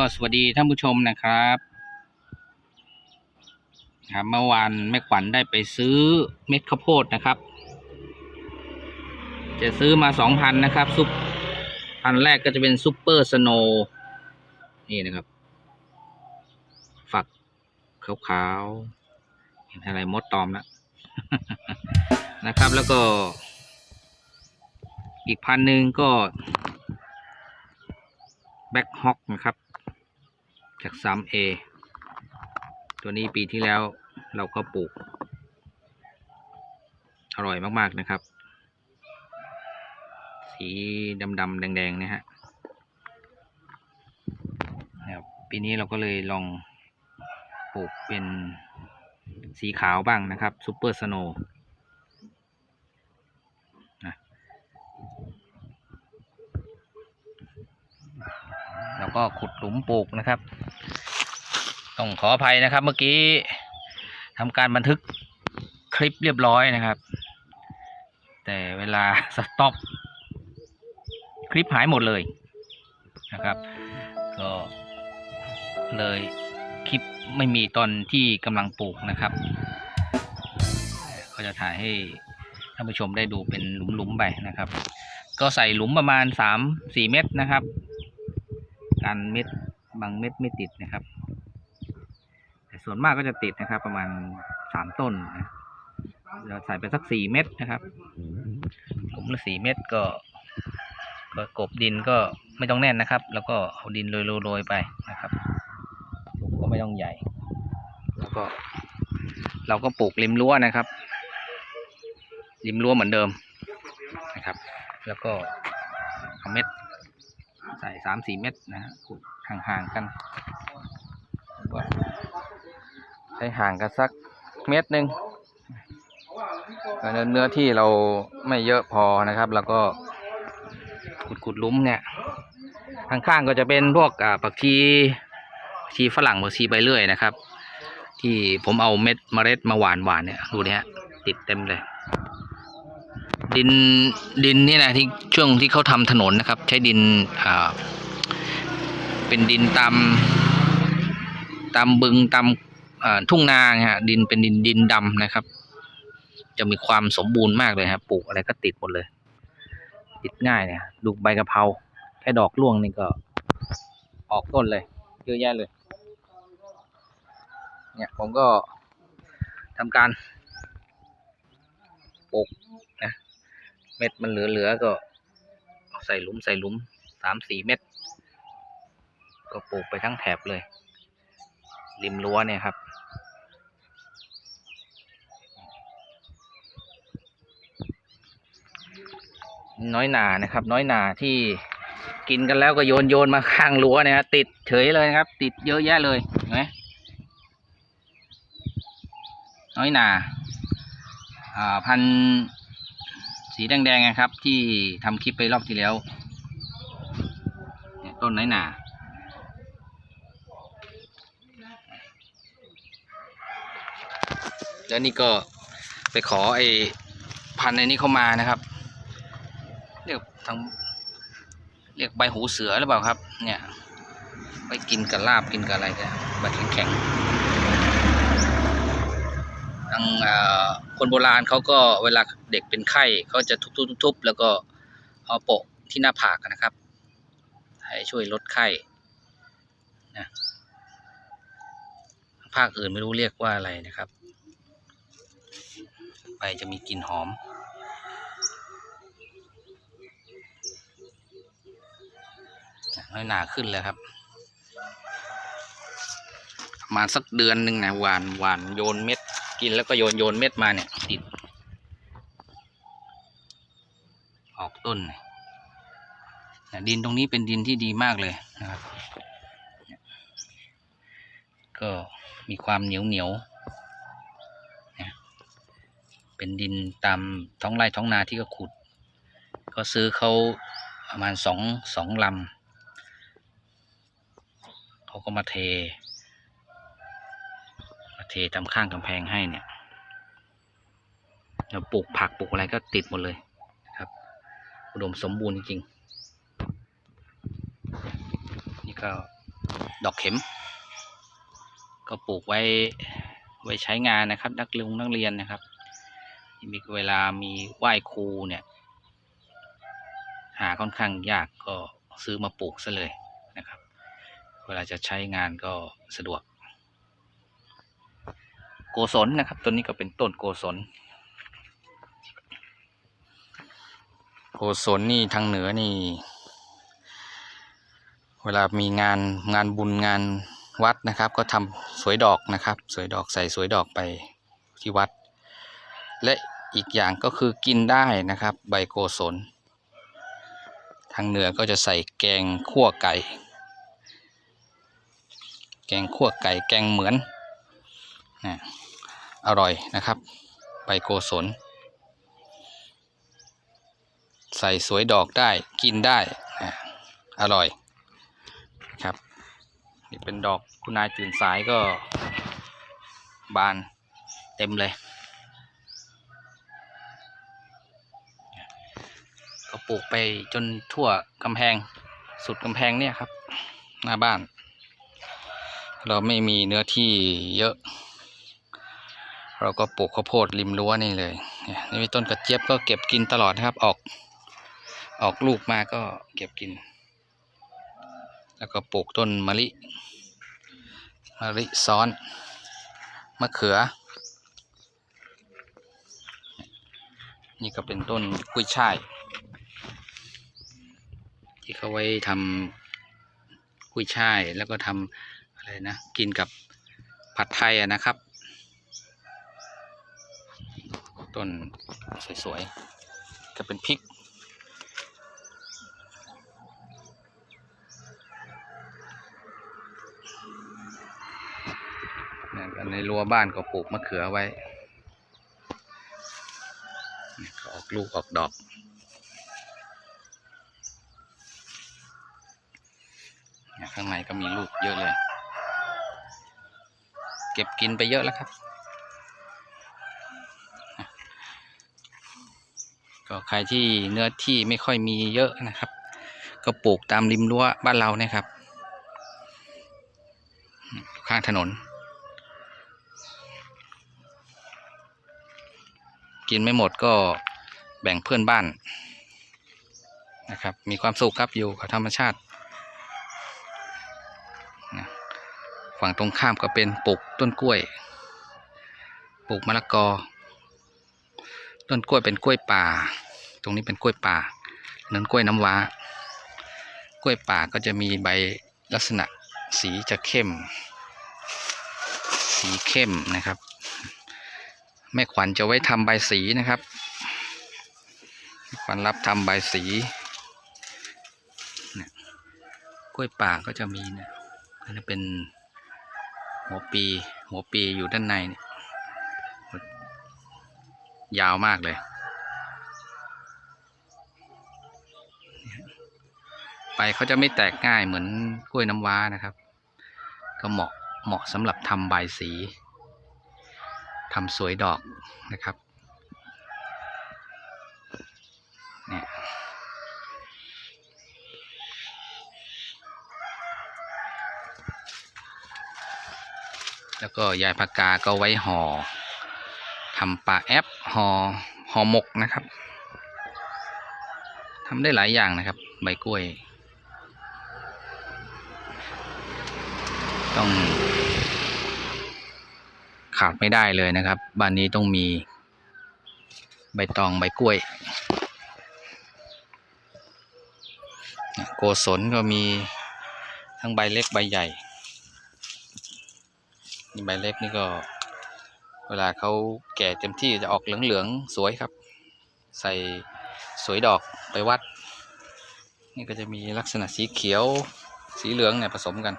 ก็สวัสดีท่านผู้ชมนะครับครับเมื่อวานแม่ขวัญได้ไปซื้อเม็ดข้าวโพดนะครับ จะซื้อมาสองพันนะครับซุปพันแรกก็จะเป็นซุปเปอร์สโนนี่นะครับ ฝักขาวๆเห็นอะไรมดตอมแล้วนะครับแล้วก็ อีกพันหนึ่งก็แบ็คฮอกนะครับ จาก 3A ตัวนี้ปีที่แล้วเราก็ปลูก อร่อยมาก ๆ นะครับ สีดำๆแดง ๆ นะฮะนะครับปีนี้เราก็เลยลองปลูกเป็นสีขาวบ้างนะครับซูเปอร์สโนแล้วก็ขุดหลุมปลูกนะครับ ต้องขออภัยนะครับ เมื่อกี้ทำการบันทึกคลิปเรียบร้อยนะครับ แต่เวลาสต็อปคลิปหายหมดเลยนะครับ ก็เลยคลิปไม่มีตอนที่กำลังปลูกนะครับ ก็จะถ่ายให้ท่านผู้ชมได้ดูเป็นหลุมๆไปนะครับ ก็ใส่หลุมประมาณสามสี่เม็ดนะครับการเม็ดบางเม็ดไม่ติดนะครับ ส่วนมากก็จะติดนะครับ ประมาณสามต้นนะเราใส่ไปสักสี่เม็ดนะครับผมละสี่เม็ดก็ ก็กบดินก็ไม่ต้องแน่นนะครับ แล้วก็เอาดินโรยๆไปนะครับลุมก็ไม่ต้องใหญ่ แล้วก็ เราก็ปลูกริมรั้วนะครับ ริมรั้วเหมือนเดิมนะครับ แล้วก็เอาเม็ดใส่สามสี่เม็ดนะฮะห่างๆกัน ใช้ห่างกันสักเม็ดหนึ่งเนื้อที่เราไม่เยอะพอนะครับ แล้วก็ขุดขุดลุมเนี่ยข้างๆก็จะเป็นพวกอ่าผักชีชีฝรั่งผักชีใบเลื่อยนะครับ ที่ผมเอาเม็ดเมล็ดมาหวานหวานเนี่ยดูเนี่ยติดเต็มเลย ดินดินนี่นะที่ช่วงที่เขาทำถนนนะครับ ใช้ดินอ่าเป็นดินตามตามบึงตาม ทุ่งนาฮะดินเป็นดินดินดำนะครับ จะมีความสมบูรณ์มากเลยครับปลูกอะไรก็ติดหมดเลย ติดง่ายเนี่ยดูใบกะเพราแค่ดอกร่วงนี่ก็ออกต้นเลยเยอะแยะเลย เนี่ยผมก็ทำการปลูกนะเม็ดมันเหลือๆก็ใส่หลุมใส่หลุมสามสี่เม็ดก็ปลูกไปทั้งแถบเลย ริมรั้วเนี่ยครับ น้อยหนานะครับ น้อยหนาที่กินกันแล้วก็โยนโยนมาข้างรั้วเนี่ยฮะติดเฉยเลยนะครับ ติดเยอะแยะเลยเห็นไหมน้อยหนาอ่าพันสีแดงๆนะครับ ที่ทำคลิปไปรอบที่แล้วเนี่ยต้นน้อยหนาแล้วนี่ก็ไปขอไอ้พันในนี้เข้ามานะครับ เรียกทางเรียกใบหูเสือหรือเปล่าครับ เนี่ยไปกินกับลาบกินกับอะไรเนี่ยใบแข็งๆทางคนโบราณเขาก็เวลาเด็กเป็นไข้เขาจะทุบๆๆแล้วก็เอาโปะที่หน้าผากนะครับ ให้ช่วยลดไข้นะภาคอื่นไม่รู้เรียกว่าอะไรนะครับใบจะมีกลิ่นหอม น้อยหนาขึ้นเลยครับประมาณสักเดือนหนึ่งนะหวานหวานโยนเม็ด กินแล้วก็โยนโยนเม็ดมาเนี่ยติดออกต้นเนี่ยดินตรงนี้เป็นดินที่ดีมากเลยนะครับ ก็มีความเหนียวเหนียวเป็นดินตามท้องไร่ท้องนาที่เขาขุด ก็ซื้อเขาประมาณสองสองลำ ก็มาเท มาเททำข้างกำแพงให้เนี่ยเราปลูกผักปลูกอะไรก็ติดหมดเลยนะครับ อุดมสมบูรณ์จริงๆ นี่ก็ดอกเข็ม ก็ปลูกไว้ไว้ใช้งานนะครับ นักเรียนนักเรียนนะครับ มีเวลามีไหว้ครูเนี่ย หาค่อนข้างยากก็ซื้อมาปลูกซะเลย เวลาจะใช้งานก็สะดวก โกศลนะครับต้นนี้ก็เป็นต้นโกศล โกศลนี่ทางเหนือนี่ เวลามีงานงานบุญงานวัดนะครับ ก็ทำสวยดอกนะครับ สวยดอกใส่สวยดอกไปที่วัด และอีกอย่างก็คือกินได้นะครับ ใบโกศล ทางเหนือก็จะใส่แกงขั่วไก่ แกงขั่วไก่แกงเหมือนนะอร่อยนะครับ ใบโกศล ใส่สวยดอกได้กินได้นะอร่อยครับ นี่เป็นดอกคุณนายตื่นสายก็บานเต็มเลยก็ปลูกไปจนทั่วกำแพงสุดกำแพงเนี่ยครับ หน้าบ้าน เราไม่มีเนื้อที่เยอะ เราก็ปลูกข้าวโพดริมรั้วนี่เลยนี่ยนี่มีต้นกระเจี๊ยบก็เก็บกินตลอดนะครับ ออก ออกลูกมาก็เก็บกิน แล้วก็ปลูกต้นมะลิมะลิซ้อนมะเขือ นี่ก็เป็นต้นกุ้ยช่าย ที่เขาไว้ทำกุ้ยช่ายแล้วก็ทำ อะไรนะ กินกับผัดไทยอะนะครับ ต้นสวยๆก็เป็นพริก ในรั้วบ้านก็ปลูกมะเขือไว้ก็ออกลูกออกดอกข้างในก็มีลูกเยอะเลย เก็บกินไปเยอะแล้วครับ ก็ใครที่เนื้อที่ไม่ค่อยมีเยอะนะครับ ก็ปลูกตามริมรั้วบ้านเราเนี่ยครับ ข้างถนน กินไม่หมดก็แบ่งเพื่อนบ้านนะครับ มีความสุขครับอยู่กับธรรมชาตินะ ฝั่งตรงข้ามก็เป็นปลูกต้นกล้วย ปลูกมะละกอ ต้นกล้วยเป็นกล้วยป่า ตรงนี้เป็นกล้วยป่านั้นกล้วยน้ำว้า กล้วยป่าก็จะมีใบลักษณะสีจะเข้ม สีเข้มนะครับ แม่ขวัญจะไว้ทำใบสีนะครับขวัญรับทำใบสีเนี่ยกล้วยป่าก็จะมีเนี่ยอันนี้เป็น หัวปี หัวปีอยู่ด้านในนี่ยาวมากเลย ไปเขาจะไม่แตกง่ายเหมือนกล้วยน้ำว้านะครับ ก็เหมาะเหมาะสำหรับทำใบสีทำสวยดอกนะครับเนี่ย แล้วก็ยายผักาก็ไว้ห่อทำปลาแอปห่อห่อหมกนะครับทำได้หลายอย่างนะครับ ใบกล้วย ต้อง ขาดไม่ได้เลยนะครับบ้านนี้ต้องมี ใบตองใบกล้วยเนี่ยโกศลก็มีทั้งใบเล็กใบใหญ่ นี่ใบเล็กนี่ก็ เวลาเขาแก่เต็มที่จะออกเหลืองๆสวยครับ ใส่สวยดอกไปวัด นี่ก็จะมีลักษณะสีเขียวสีเหลืองเนี่ยผสมกัน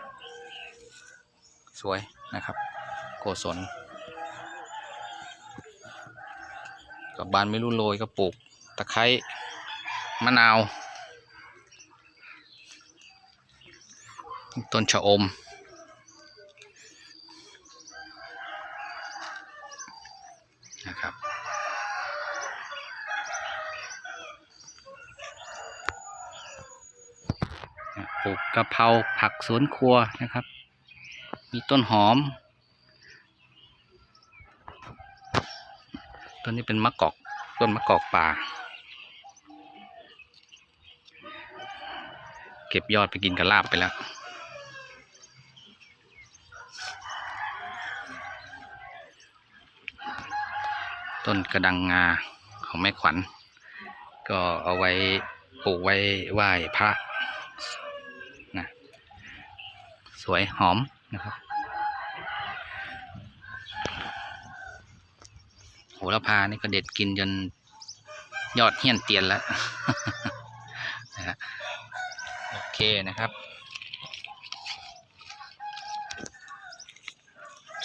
สวยนะครับ โกศลกับบานไม่รู้โรยก็ปลูกตะไคร้มะนาว ต้นชะอม นะครับ ปลู กะเพราผักสวนครัวนะครับ มีต้นหอม ต้นนี้เป็นมะกอกต้นมะกอกป่า เก็บยอดไปกินกับลาบไปแล้วต้นกระดังงาของแม่ขวัญ ก็เอาไว้ปลูกไว้ไหว้พระ สวยหอมนะครับโหระพานี่ก็เด็ดกินจนยอดเหี้ยนเตียนแล้วนะฮะโอเคนะครับ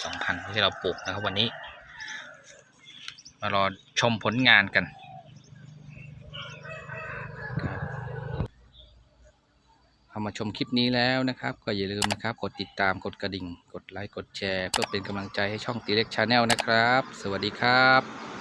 สองพันที่เราปลูกนะครับวันนี้ มารอชมผลงานกันครับ เข้ามาชมคลิปนี้แล้วนะครับ ก็อย่าลืมนะครับ กดติดตามกดกระดิ่ง กดไลค์กดแชร์ เพื่อเป็นกำลังใจให้ช่องตีเล็กชาแนลนะครับ สวัสดีครับ